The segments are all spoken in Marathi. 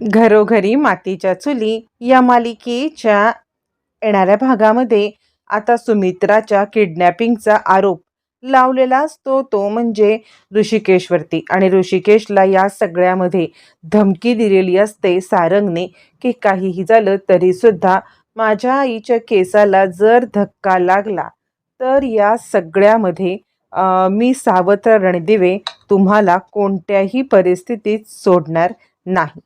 घरोघरी मातीच्या चुली या मालिकेच्या येणाऱ्या भागामध्ये आता सुमित्राच्या किडनॅपिंगचा आरोप लावलेला असतो. तो म्हणजे ऋषिकेशवरती आणि ऋषिकेशला या सगळ्यामध्ये धमकी दिलेली असते सारंगने की काहीही झालं तरीसुद्धा माझ्या आईच्या केसाला जर धक्का लागला तर या सगळ्यामध्ये मी सावत्र रणदिवे तुम्हाला कोणत्याही परिस्थितीत सोडणार नाही.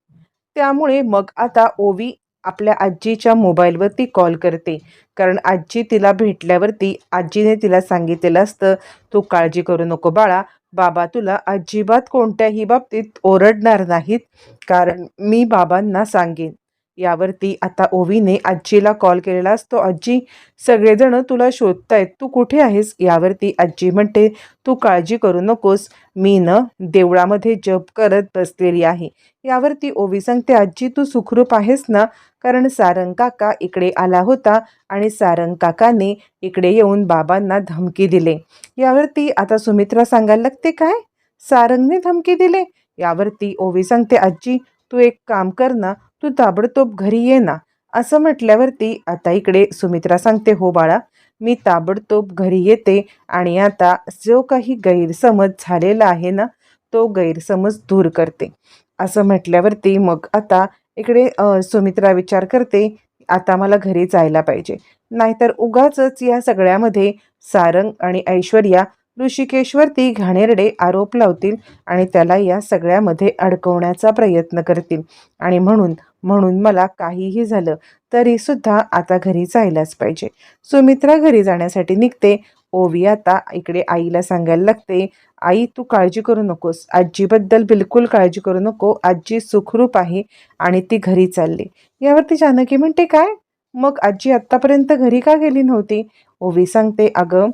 त्यामुळे मग आता ओवी आपल्या आजीच्या मोबाईलवरती कॉल करते. कारण आजी तिला भेटल्यावरती आजीने तिला सांगितलेलं असतं तू काळजी करू नको बाळा बाबा तुला अजिबात कोणत्याही बाबतीत ओरडणार नाहीत. कारण मी बाबांना सांगेन. यावरती आता ओवीने आजीला कॉल केलेला असतो. आजी सगळेजण तुला शोधतायत. तू कुठे आहेस? यावरती आजी म्हणते तू काळजी करू नकोस. मी न देवळामध्ये जप करत बसलेली आहे. यावरती ओवी सांगते आजी तू सुखरूप आहेस ना? कारण सारंग काका इकडे आला होता आणि सारंग काकाने इकडे येऊन बाबांना धमकी दिले. यावरती आता सुमित्रा सांगायला लागते काय? सारंगने धमकी दिले? यावरती ओवी सांगते आजी तू एक काम कर ना. तू ताबडतोब घरी ये ना. असं म्हटल्यावरती आता इकडे सुमित्रा सांगते हो बाळा मी ताबडतोब घरी येते आणि आता जो काही गैरसमज झालेला आहे ना तो गैरसमज दूर करते. असं म्हटल्यावरती मग आता इकडे सुमित्रा विचार करते आता मला घरी जायला पाहिजे. नाहीतर उगाचच या सगळ्यामध्ये सारंग आणि ऐश्वर्या ऋषिकेशवरती घाणेरडे आरोप लावतील आणि त्याला या सगळ्यामध्ये अडकवण्याचा प्रयत्न करतील आणि म्हणून म्हणून मला काहीही झालं तरी सुद्धा आता घरी जायलाच पाहिजे. सुमित्रा घरी जाण्यासाठी निघते. ओवी आता इकडे आईला सांगायला लागते आई तू काळजी करू नकोस. आजीबद्दल बिलकुल काळजी करू नको. आजी सुखरूप आहे आणि ती घरी चालली. यावरती जानकी म्हणते काय? मग आजी आत्तापर्यंत घरी का गेली नव्हती? ओवी सांगते अगं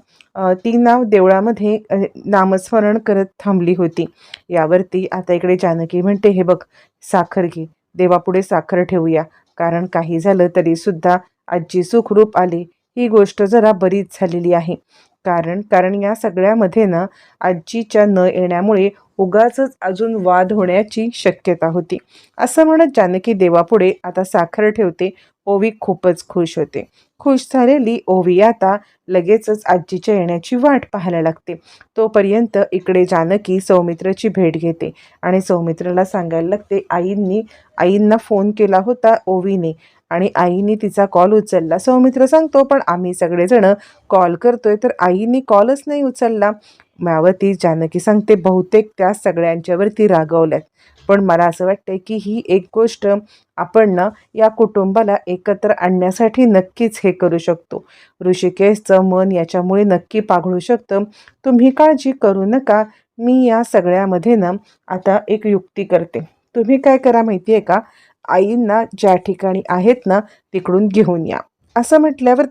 ती नाव देवळामध्ये नामस्मरण करत थांबली होती. यावरती आता इकडे जानकी म्हणते हे बघ साखर घे. देवापुढे साखर ठेवूया. कारण काही झालं तरी सुद्धा आजी सुखरूप आली. ही गोष्ट जरा बरीच झालेली आहे. कारण कारण या सगळ्यामध्ये ना आजीच्या न येण्यामुळे उगाचच अजून वाद होण्याची शक्यता होती. असं म्हणत जानकी देवापुढे आता साखर ठेवते. ओवी खूपच खुश होते. खुश झालेली ओवी आता लगेचच आजीच्या येण्याची वाट पाहायला लागते. तोपर्यंत इकडे जानकी सौमित्रची भेट घेते आणि सौमित्रला सांगायला लागते आईंनी आईंना फोन केला होता ओवीने आणि आईने तिचा कॉल उचलला. सौमित्र सांगतो पण आम्ही सगळेजण कॉल करतोय तर आईने कॉलच नाही उचलला. मावती जानकी सांगते बहुतेक त्या सगळ्यांच्यावरती रागवल्यात. पण मला असं वाटतं की ही एक गोष्ट आपण ना या कुटुंबाला एकत्र आणण्यासाठी नक्कीच हे करू शकतो. ऋषिकेशचं मन याच्यामुळे नक्की पाघळू शकतं. तुम्ही काळजी करू नका. मी या सगळ्यामध्ये ना आता एक युक्ती करते. तुम्ही काय करा माहिती आहे का? आईंना ज्या ठिकाणी आहेत ना तिकडून घेऊन या. असं म्हटल्यावर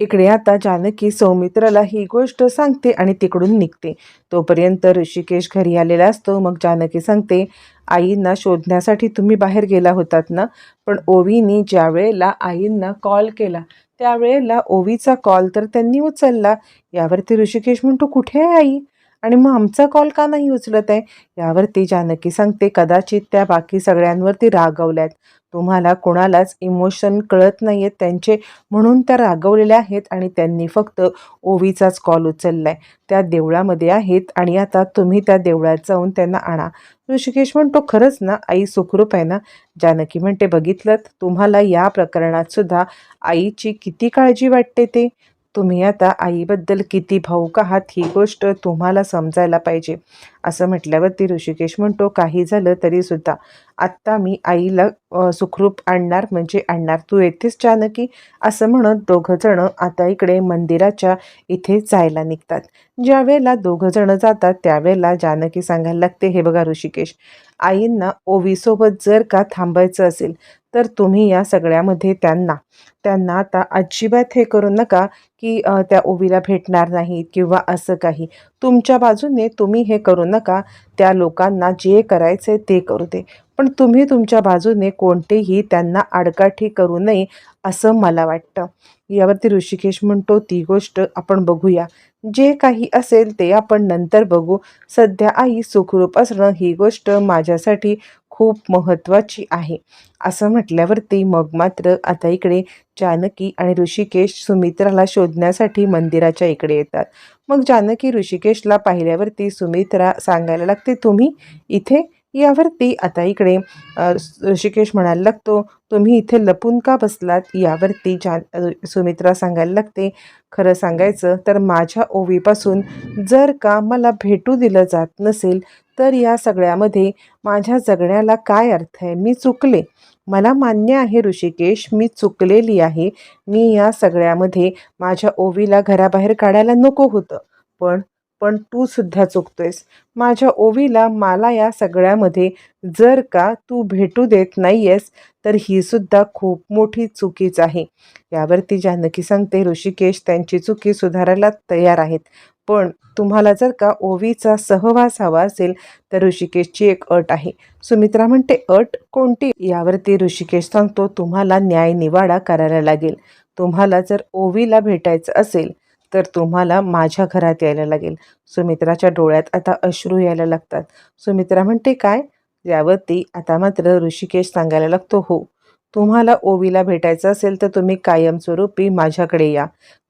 इकडे आता जानकी सौमित्राला ही गोष्ट सांगते आणि तिकडून निघते. तोपर्यंत ऋषिकेश घरी आलेला असतो. मग जानकी सांगते आईंना शोधण्यासाठी तुम्ही बाहेर गेला होतात ना? पण ओवीनी ज्या वेळेला आईंना कॉल केला त्यावेळेला ओवीचा कॉल तर त्यांनी उचलला. यावरती ऋषिकेश म्हणतो कुठे आहे आई? आणि मग आमचा कॉल का नाही उचलत आहे? यावरती जानकी सांगते कदाचित त्या बाकी सगळ्यांवरती रागवल्यात. तुम्हाला कोणालाच इमोशन कळत नाही आहेत त्यांचे. म्हणून त्या रागवलेल्या आहेत आणि त्यांनी फक्त ओवीचाच कॉल उचललाय. त्या देवळामध्ये आहेत आणि आता तुम्ही त्या देवळात जाऊन त्यांना आणा. ऋषिकेश म्हणतो खरंच ना आई सुखरूप आहे ना? जानकी म्हणते बघितलं तुम्हाला या प्रकरणात सुद्धा आईची किती काळजी वाटते ते? तुम्ही आता आईबद्दल किती भाऊक आहात ही गोष्ट तुम्हाला समजायला पाहिजे. असं म्हटल्यावरती ऋषिकेश म्हणतो काही झालं तरीसुद्धा आत्ता मी आईला सुखरूप आणणार म्हणजे आणणार. तू येतेस जानकी असं म्हणत दोघंजणं आता इकडे मंदिराच्या इथे जायला निघतात. ज्या वेळेला दोघंजणं जातात त्यावेळेला जानकी सांगायला लागते हे बघा ऋषिकेश आईंना ओवीसोबत जर का थांबायचं असेल तर तुम्ही या सगळ्यामध्ये त्यांना त्यांना आता अजिबात हे करू नका की त्या ओवीला भेटणार नाहीत किंवा असं काही. तुमच्या बाजूने तुम्ही हे करू नका त्या लोकांना जे करायचे ते करू दे. पण तुम्ही तुमच्या बाजूने कोणतेही त्यांना आडकाठी करू नये असं मला वाटतं. यावरती ऋषिकेश म्हणतो ती गोष्ट आपण बघूया. जे काही असेल ते आपण नंतर बघू. सध्या आई सुखरूप असणं ही गोष्ट माझ्यासाठी खूप महत्त्वाची आहे. असं म्हटल्यावरती मग मात्र आता इकडे जानकी आणि ऋषिकेश सुमित्राला शोधण्यासाठी मंदिराच्या इकडे येतात. मग जानकी ऋषिकेशला पाहिल्यावरती सुमित्रा सांगायला लागते तुम्ही इथे यावरती आता इकडे ऋषिकेश म्हणायला लागतो तुम्ही इथे लपून का बसलात? यावरती जान सुमित्रा सांगायला लागते खरं सांगायचं तर माझ्या ओवीपासून जर का मला भेटू दिलं जात नसेल तर या सगळ्यामध्ये माझ्या जगण्याला काय अर्थ आहे? मी चुकले. मला मान्य आहे ऋषिकेश मी चुकलेली आहे. मी या सगळ्यामध्ये माझ्या ओवीला घराबाहेर काढायला नको होतं. पण पण तू सुद्धा चुकतोयस. माझ्या ओवीला मला या सगळ्यामध्ये जर का तू भेटू देत नाहीयेस तर ही सुद्धा खूप मोठी चुकीच आहे. यावरती जानकी सांगते ऋषिकेश त्यांची चुकी सुधारायला तयार आहेत. पण तुम्हाला जर का ओवीचा सहवास हवा असेल तर ऋषिकेशची एक अट आहे. सुमित्रा म्हणते अट कोणती? यावरती ऋषिकेश सांगतो तुम्हाला न्याय निवाडा करायला लागेल. तुम्हाला जर ओवीला भेटायचं असेल तर तुम्हाला माझ्या घरात यायला लागेल. सुमित्राच्या डोळ्यात आता अश्रू यायला लागतात. सुमित्रा म्हणते काय? यावरती आता मात्र ऋषिकेश सांगायला लागतो हो. तुम्हाला ओवीला भेटायचं असेल तर तुम्ही कायमस्वरूपी माझ्याकडे या.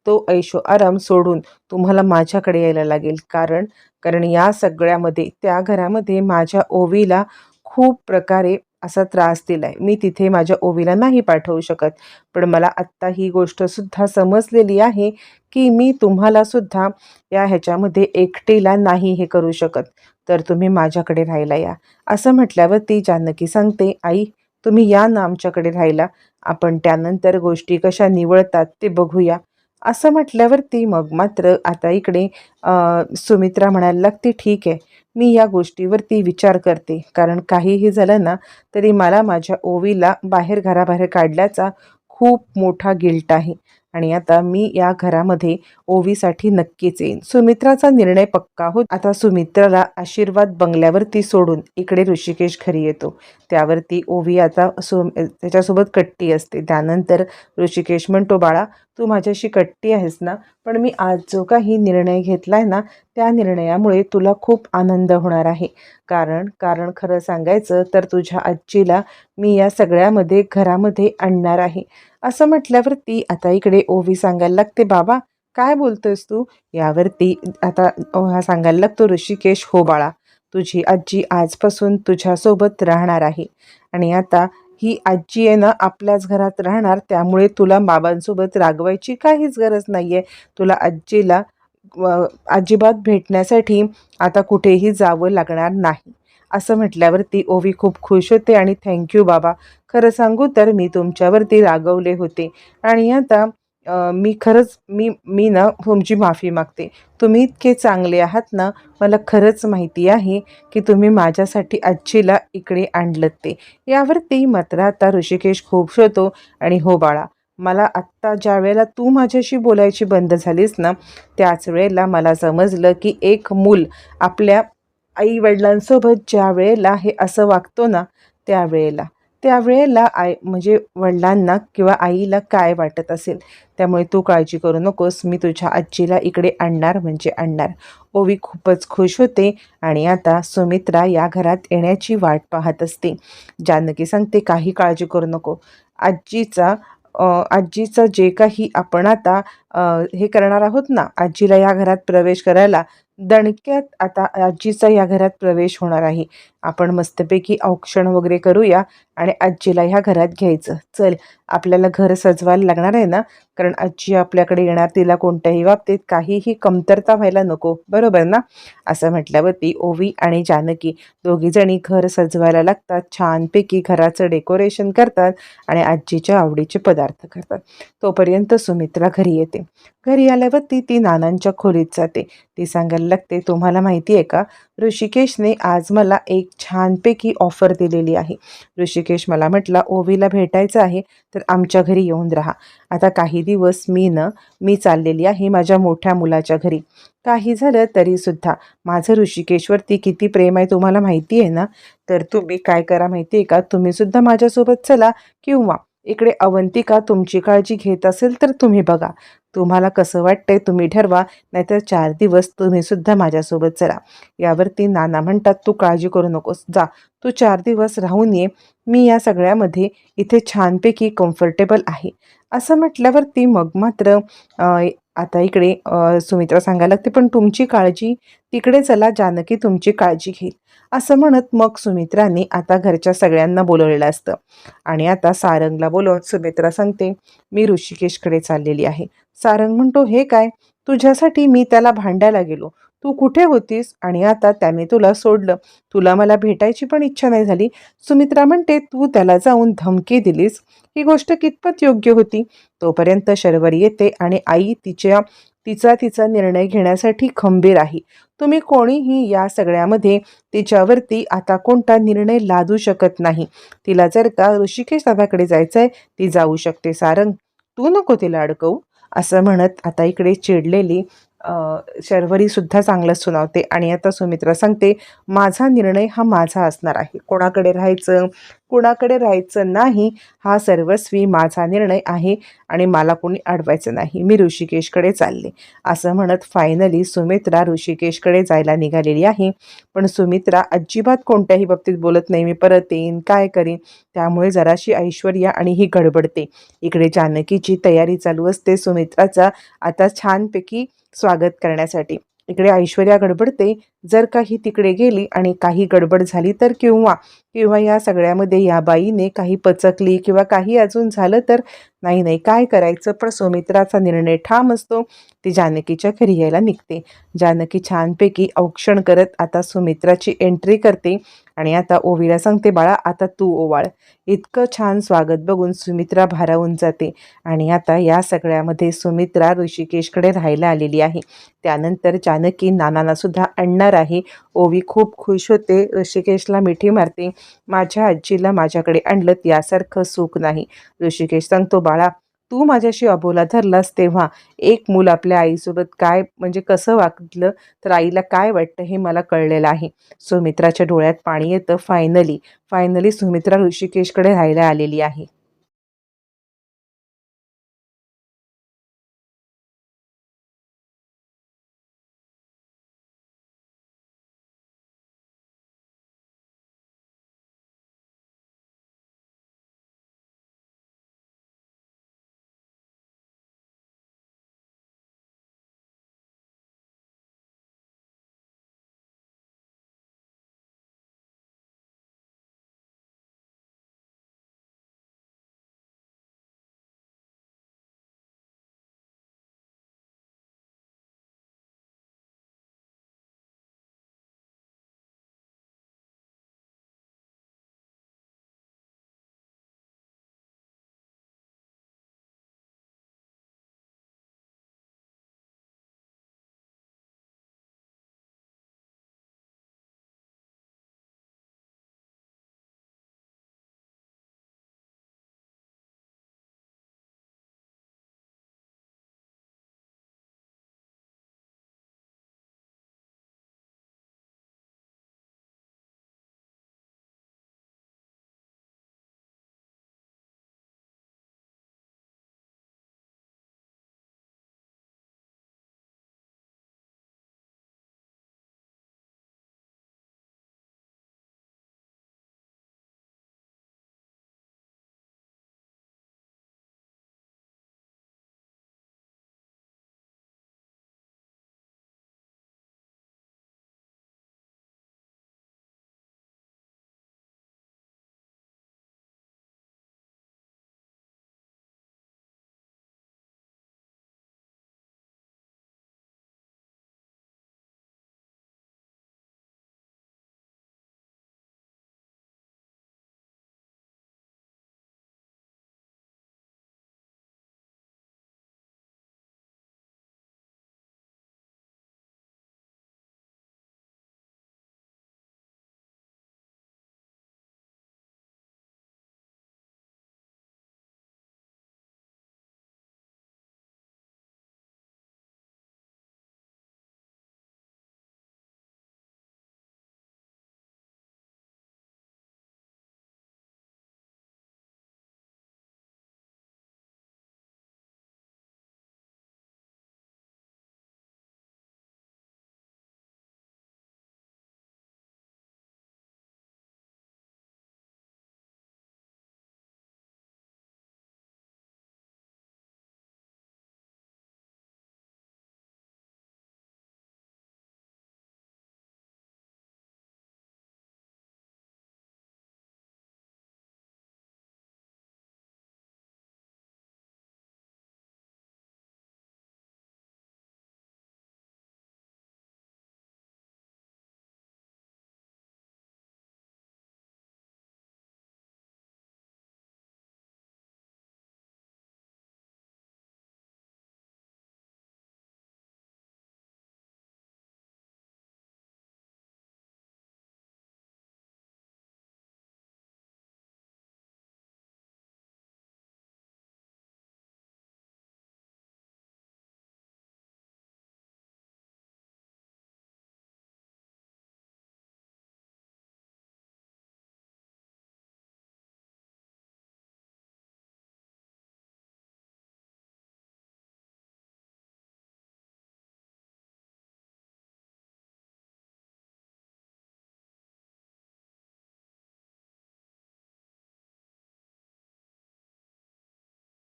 तो ऐशो आराम सोडून तुम्हाला माझ्याकडे यायला लागेल. कारण कारण या सगळ्यामध्ये त्या घरामध्ये माझ्या ओवीला खूप प्रकारे असा त्रास दिलाय. मी तिथे माझ्या ओवीला नाही पाठवू शकत. पण मला आत्ता ही गोष्टसुद्धा समजलेली आहे की मी तुम्हाला सुद्धा या ह्याच्यामध्ये एकटीला नाही हे करू शकत. तर तुम्ही माझ्याकडे राहायला या. असं म्हटल्यावर ती जानकी सांगते आई तुम्ही या ना आमच्याकडे राहायला. आपण त्यानंतर गोष्टी कशा निवळतात ते बघूया. असं म्हटल्यावरती मग मात्र आता इकडे सुमित्रा म्हणायला लागते ठीक आहे मी या गोष्टीवरती विचार करते. कारण काहीही झालं ना तरी मला माझ्या ओवीला बाहेर घराबाहेर काढल्याचा खूप मोठा गिल्ट आहे. आणि आता मी या घरामध्ये ओवीसाठी नक्कीच येईन. सुमित्राचा निर्णय पक्का होत आता सुमित्राला आशीर्वाद बंगल्यावरती सोडून इकडे ऋषिकेश घरी येतो. त्यावरती ओवी आता सु त्याच्यासोबत कट्टी असते. त्यानंतर ऋषिकेश म्हणतो बाळा तू माझ्याशी कट्टी आहेस ना? पण मी आज जो काही निर्णय घेतला आहे ना त्या निर्णयामुळे तुला खूप आनंद होणार आहे. कारण कारण खरं सांगायचं तर तुझ्या आजीला मी या सगळ्यामध्ये घरामध्ये आणणार आहे. असं म्हटल्यावरती आता इकडे ओवी सांगायला लागते बाबा काय बोलतोयस तू? यावरती आता हा सांगायला लागतो ऋषिकेश हो बाळा तुझी आजी आजपासून तुझ्यासोबत राहणार आहे. आणि आता ही आजी आहे ना आपल्याच घरात राहणार. त्यामुळे तुला बाबांसोबत रागवायची काहीच गरज नाही आहे तुला आजीला अजिबात भेटण्यासाठी आता कुठेही जावं लागणार नाही. असं म्हटल्यावरती ओवी खूप खुश होते आणि थँक्यू बाबा. खरं सांगू तर मी तुमच्यावरती रागवले होते. आणि आता मी खरंच मी मी ना तुमची माफी मागते. तुम्ही इतके चांगले आहात ना मला खरंच माहिती आहे की तुम्ही माझ्यासाठी आजीला इकडे आणलं ते. यावरती मात्र आता ऋषिकेश खूप होतो आणि हो बाळा मला आत्ता ज्या वेळेला तू माझ्याशी बोलायची बंद झालीस ना त्याच वेळेला मला समजलं की एक मूल आपल्या आई वडिलांसोबत ज्या वेळेला हे असं वागतो ना त्यावेळेला त्यावेळेला आई म्हणजे वडिलांना किंवा आईला काय वाटत असेल त्यामुळे तू काळजी करू नकोस मी तुझ्या आजीला इकडे आणणार म्हणजे आणणार. ओवी खूपच खुश होते आणि आता सुमित्रा या घरात येण्याची वाट पाहत असते. जानकी सांगते काही काळजी करू नको. आजीचा आजीचं जे काही आपण आता हे करणार आहोत ना आजीला या घरात प्रवेश करायला दणक्यात आता आजीचा या घरात प्रवेश होणार आहे. आपण मस्तपैकी औक्षण वगैरे करूया आणि आजीला ह्या घरात घ्यायचं. चल आपल्याला घर सजवायला लागणार आहे ना? कारण आजी आपल्याकडे येणार तिला कोणत्याही बाबतीत काहीही कमतरता व्हायला नको. बरोबर ना? असं म्हटल्यावरती ओवी आणि जानकी दोघीजणी घर सजवायला लागतात. छानपैकी घराचं डेकोरेशन करतात आणि आजीच्या आवडीचे पदार्थ करतात. तोपर्यंत सुमित्रा घरी येते. घरी आल्यावरती ती नानांच्या खोलीत जाते. ती सांगायला लागते तुम्हाला माहिती आहे का? ऋषिकेशने आज मला एक छानपैकी ऑफर दिलेली आहे. ऋषिकेश मला म्हटला ओवीला भेटायचं आहे तर आमच्या घरी येऊन राहा. आता काही दिवस मी न मी चाललेली आहे माझ्या मोठ्या मुलाच्या घरी. काही झालं तरीसुद्धा माझं ऋषिकेशवरती किती प्रेम आहे तुम्हाला माहिती आहे ना? तर तुम्ही काय करा माहिती आहे का? तुम्हीसुद्धा माझ्यासोबत चला किंवा इकडे अवंतिका तुमची काळजी घेत असेल तर तुम्ही बघा. तुम्हाला कसं वाटतंय तुम्ही ठरवा नाहीतर चार दिवस तुम्ही सुद्धा माझ्यासोबत चला. यावरती नाना म्हणतात तू काळजी करू नकोस. जा. तू चार दिवस राहून ये. मी या सगळ्यामध्ये इथे छानपैकी कम्फर्टेबल आहे. असं म्हटल्यावरती मग मात्र आता इकडे सुमित्रा सांगायला लागते पण तुमची काळजी तिकडे चला जानकी तुमची काळजी घेईल. असं म्हणत मग सुमित्राने आता घरच्या सगळ्यांना बोलवलेलं असतं. आणि आता सारंगला बोलवून सुमित्रा सांगते मी ऋषिकेशकडे चाललेली आहे. सारंग म्हणतो हे काय? तुझ्यासाठी मी त्याला भांडायला गेलो. तू कुठे होतीस? आणि आता त्याने तुला सोडलं. तुला मला भेटायची पण इच्छा नाही झाली. सुमित्रा म्हणते तू त्याला जाऊन धमकी दिलीस. ही गोष्ट कितपत योग्य होती? तोपर्यंत शर्वर येते आणि आई तिच्या तिचा तिचा निर्णय घेण्यासाठी खंबीर आहे. तुम्ही कोणीही या सगळ्यामध्ये तिच्यावरती आता कोणता निर्णय लादू शकत नाही. तिला जर का ऋषिकेश दादाकडे जायचं आहे ती जाऊ शकते. सारंग तू नको तिला अडकवू. असं म्हणत आता इकडे चिडलेली शर्वरीसुद्धा चांगलंच चांगलं सुनावते. आणि आता सुमित्रा सांगते माझा निर्णय हा माझा असणार आहे. कोणाकडे राहायचं? कुणाकडे राहायचं नाही हा सर्वस्वी माझा निर्णय आहे आणि मला कोणी अडवायचं नाही. मी ऋषिकेशकडे चालले. असं म्हणत फायनली सुमित्रा ऋषिकेशकडे जायला निघालेली आहे. पण सुमित्रा अजिबात कोणत्याही बाबतीत बोलत नाही. मी परत येईन काय करीन? त्यामुळे जराशी ऐश्वर्या आणि ही गडबडते. इकडे जानकीची तयारी चालू असते सुमित्राचा. आता छानपैकी स्वागत करण्यासाठी. इकडे ऐश्वर्या गडबडते. जर काही तिकडे गेली आणि काही गडबड झाली तर किंवा किंवा या सगळ्यामध्ये या बाईने काही पचकली किंवा काही अजून झालं तर नाही नाही काय करायचं? पण सुमित्राचा निर्णय ठाम असतो. ती जानकीच्या घरी यायला निघते. जानकी छानपैकी औक्षण करत आता सुमित्राची एंट्री करते आणि आता ओवीला सांगते बाळा आता तू ओवाळ. इतकं छान स्वागत बघून सुमित्रा भारावून जाते आणि आता या सगळ्यामध्ये सुमित्रा ऋषिकेशकडे राहायला आलेली आहे. त्यानंतर जानकी नानांनासुद्धा अण्णा आणणार आहे. ओवी खूप खुश होते. ऋषिकेशला मिठी मारते. माझ्या आजीला माझ्याकडे आणलं यासारखं सुख नाही. ऋषिकेश सांगतो बाळा तू माझ्याशी अबोला धरलास तेव्हा एक मूल आपल्या आईसोबत काय म्हणजे कसं वागलं तर आईला काय वाटतं हे मला कळलेलं आहे. सुमित्राच्या डोळ्यात पाणी येतं. फायनली फायनली सुमित्रा ऋषिकेशकडे राहायला आलेली आहे.